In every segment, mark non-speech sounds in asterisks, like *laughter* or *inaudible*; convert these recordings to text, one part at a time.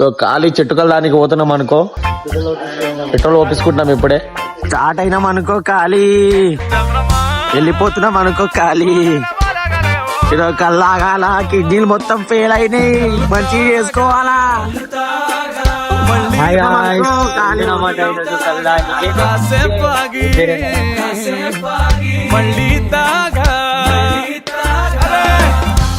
So ఖాళీ చెట్టుకల దానికి పోతున్నాం అనుకో. పెట్రోల్ ఓపించుకుంటున్నాం ఇప్పుడే. స్టార్ట్ అయినాం అనుకో ఖాళీ. వెళ్ళిపోతున్నాం అనుకో ఖాళీ. కల్లాగాల కిడ్నీలు మొత్తం ఫెయిల్ అయినాయి. మంచిగా చేసుకోవాలా? మళ్ళీ తాగా. అరే,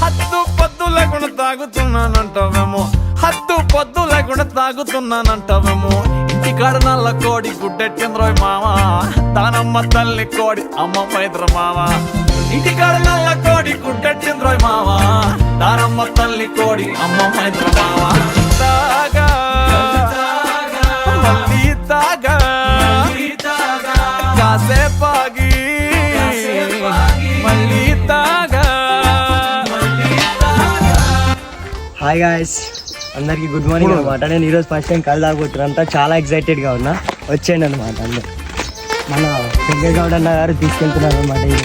హద్దు పొద్దు లేకుండా తాగుతున్నానంటావేమో హద్దు పొద్దు లేకుండా తాగుతున్నానంటావేమో. ఇంటికాడ నల్ల కోడి గుడ్డెట్టింద్రోయ్ మామ దానమ్మ తల్లి కోడి అమ్మ పైద్ర మామ ఇంటికాడ నల్ల కోడి గుడ్డెట్టింద్రోయ్ మామ దానమ్మ తల్లి కోడి అమ్మ పైద్ర మామ తాగా మళ్ళీ తాగా. కాసేపు మళ్ళీ తాగా. హాయ్ గాయస్ అందరికి గుడ్ మార్నింగ్ అనమాట నేను ఈరోజు ఫస్ట్ టైం కళ్ళు తాగుతున్నాంతా చాలా ఎక్సైటెడ్గా ఉన్నా. వచ్చేయండి అనమాట అందరు. మన శంకర్ గౌడ్ అన్న గారు తీసుకెళ్తున్నారు అనమాట ఈ.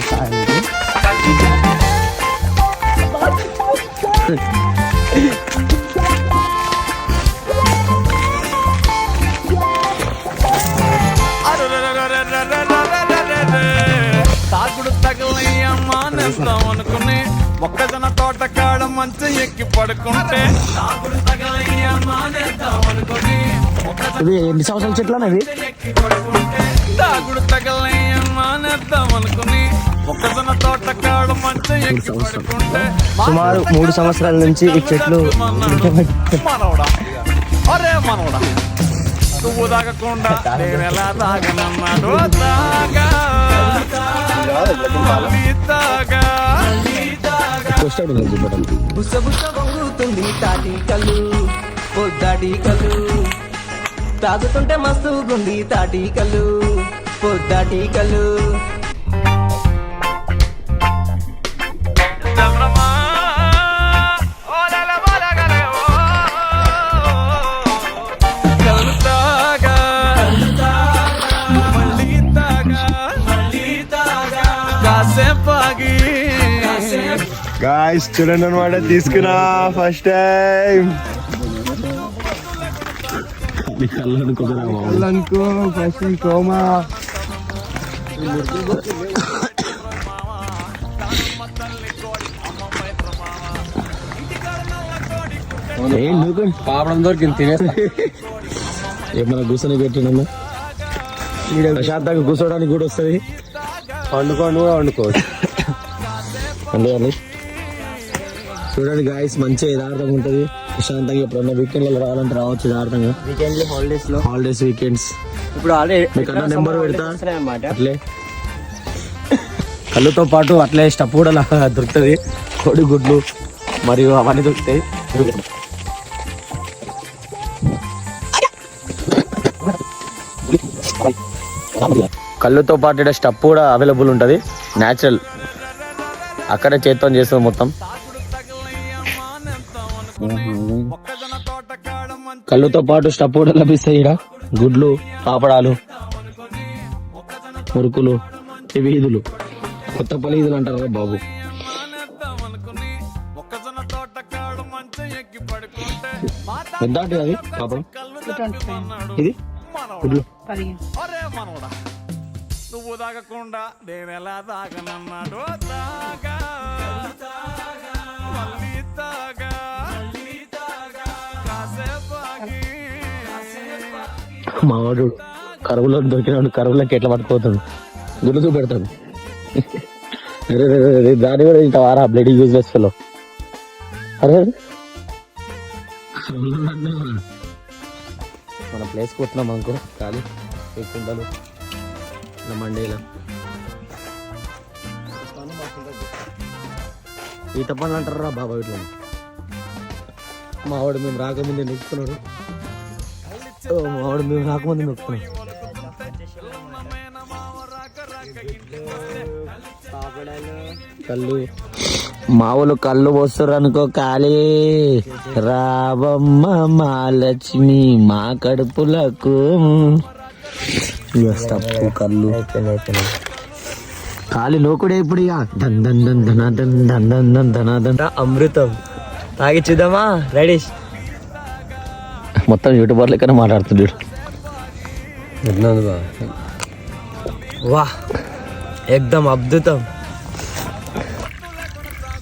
తాగుడు అనుకుని మంచి ఎక్కి పడుకుంటే. ఇది ఎన్ని సంవత్సరాల చెట్లు పడుకుంటే. తాగుడు నేస్తాం అనుకుని. మొక్కజొన్న తోట కాడ మంచి ఎక్కి పడుకుంటే. సుమారు మూడు సంవత్సరాల నుంచి ఈ చెట్లు మనవడా? అరే మనవడా? నువ్వు తాగకుండా నేను ఎలా తాగనన్నాడు తాగా బుసబుస వంగుతుంది తాటి కళ్ళు పొద్దాటి కళ్ళు. తాగుతుంటే మస్తుగుంది తాటి కళ్ళు పొద్దాటి కళ్ళు. గాయస్ చూడండి అనమాట తీసుకున్నా ఫస్ట్ టైం అనుకో ఫస్ట్ కోమా పాపడం దొరికింది తినేస్తా. ఏమన్నా కూర్చొని పెట్టినమ్మా? ప్రశాంతంగా కూర్చోడానికి కూడా వస్తుంది. వండుకోండి కూడా వండుకోవచ్చు అందుకని చూడండి గాయస్ మంచిగా యథార్థంగా ఉంటుంది. ప్రశాంతంగా ఎప్పుడన్నా వీకెండ్లలో రావాలంటే రావచ్చు యథార్థంగా. వీకెండ్ హాలిడేస్లో? హాలిడేస్ వీకెండ్స్ ఇప్పుడు ఆల్రెడీ నెంబర్ పెడతా. అట్లే. కళ్ళుతో పాటు అట్లే స్టప్ కూడా *laughs* దొరుకుతుంది. కోడి గుడ్లు మరియు అవన్నీ దొరుకుతాయి. కళ్ళుతో పాటు స్టప్ కూడా అవైలబుల్ ఉంటుంది. న్యాచురల్ అక్కడే చేత్తో చేస్తుంది మొత్తం. కళ్ళుతో పాటు స్టప్ కూడా లభిస్తాయి ఇక్కడ గుడ్లు పాపడాలు మురుకులు ఇవి ఈదులు కొత్త పల్లి ఈదులు అంటారు కదా బాబు. మానేద్దాం ఎంత అది? పాపం? ఇది? గుడ్లు. నువ్వు తాగకుండా నేను ఎలా తాగనన్నాడు తాగా మావాడు కరువులో దొరికినాడు కరువులోకి ఎట్లా పట్టుకోతాడు గుడ్లు చూపెడతాడు. దాన్ని కూడా ఇంకా వారా? బ్లడ్ యూజ్ ఫెలో అరే. మన ప్లేస్ పోతున్నాం అనుకో ఖాళీ. ఈ కుండలు మండీలా. ఈత పనులు అంటారా బాబా ఇట్లా మావాడు మేము రాకముందే నొక్కుతున్నాడు మామిడి మేము రాకముందు నొక్కుతున్నాం కళ్ళు. మావులు కళ్ళు పోస్తారు అనుకో ఖాళీ రావమ్మ మా లక్ష్మి మా కడుపులకు. తప్పు కళ్ళు. కాలి లోకుడే ఇప్పుడు ఇక దన్ దన్ దన్ ధన దన్ దన్ దన్ ధన దన్ అమృతం. తాగి రెడీ మొత్తం యూట్యూబర్ లెక్కనే మాట్లాడుతున్నాడు ఎట్లుంది బా. వా ఎక్దమ్ అద్భుతం.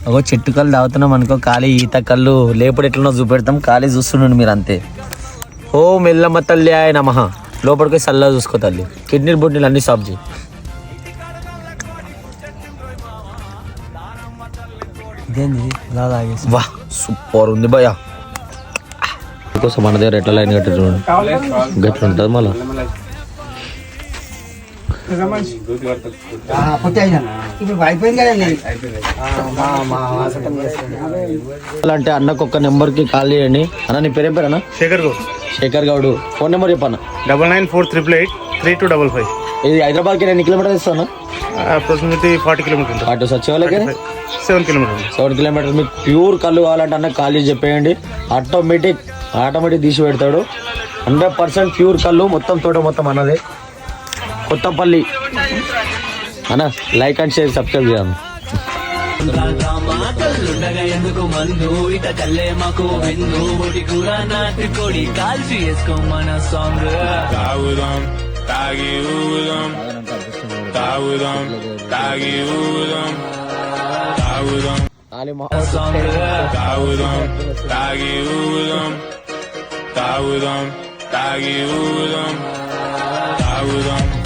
ఒక చెట్టు కళ్ళు తాగుతున్నాం అనుకో ఖాళీ ఈత కళ్ళు లేపుడు ఎట్లనో చూపెడతాం ఖాళీ చూస్తుండండి మీరు అంతే. ఓ మెల్లమ్మ తల్లి ఆయన నమః. లోపలికి చల్లగా చూసుకో తల్లి. కిడ్నీ బుడ్నీలు అన్ని సాఫ్ చేయి. ఇదేంది? ఇలా తాగేసి వా సూపర్ ఉంది భయ్యా. కోసం మన దగ్గర ఎట్లా లైన్ కట్టి చూడండి. గట్ల ఉంటుంది మళ్ళీ అంటే అన్నకు ఒక్క నెంబర్కి కాల్ చేయండి. అన్న నీ పేరేం పేరు అన్న? Shekhar Goud. Shekhar Goud. Phone number చెప్పన్న? Double nine four triple eight three two double five. ఇది హైదరాబాద్కి ఎన్ని కిలోమీటర్స్ ఇస్తాను అప్రాక్సిమేట్లీ ఫార్టీ కిలోమీటర్ అటు సచివాలయకి సెవెన్ కిలోమీటర్ సెవెన్ కిలోమీటర్స్ మీకు ప్యూర్ కళ్ళు కావాలంటే అన్న కాల్ చేసి చెప్పేయండి. ఆటోమేటిక్ ఆటోమేటిక్ తీసి పెడతాడు. హండ్రెడ్ పర్సెంట్ ప్యూర్ కళ్ళు మొత్తం తోట మొత్తం అన్నది. కొత్తపల్లి. అన్న లైక్ అండ్ షేర్ సబ్స్క్రైబ్ చేయండి. తాగుదాం తాగి ఊగుదాం తాగుదాం తాగి ఊగుదాం తాగుదాం. తాగుదాం తాగి Die with them, die with um. I would um.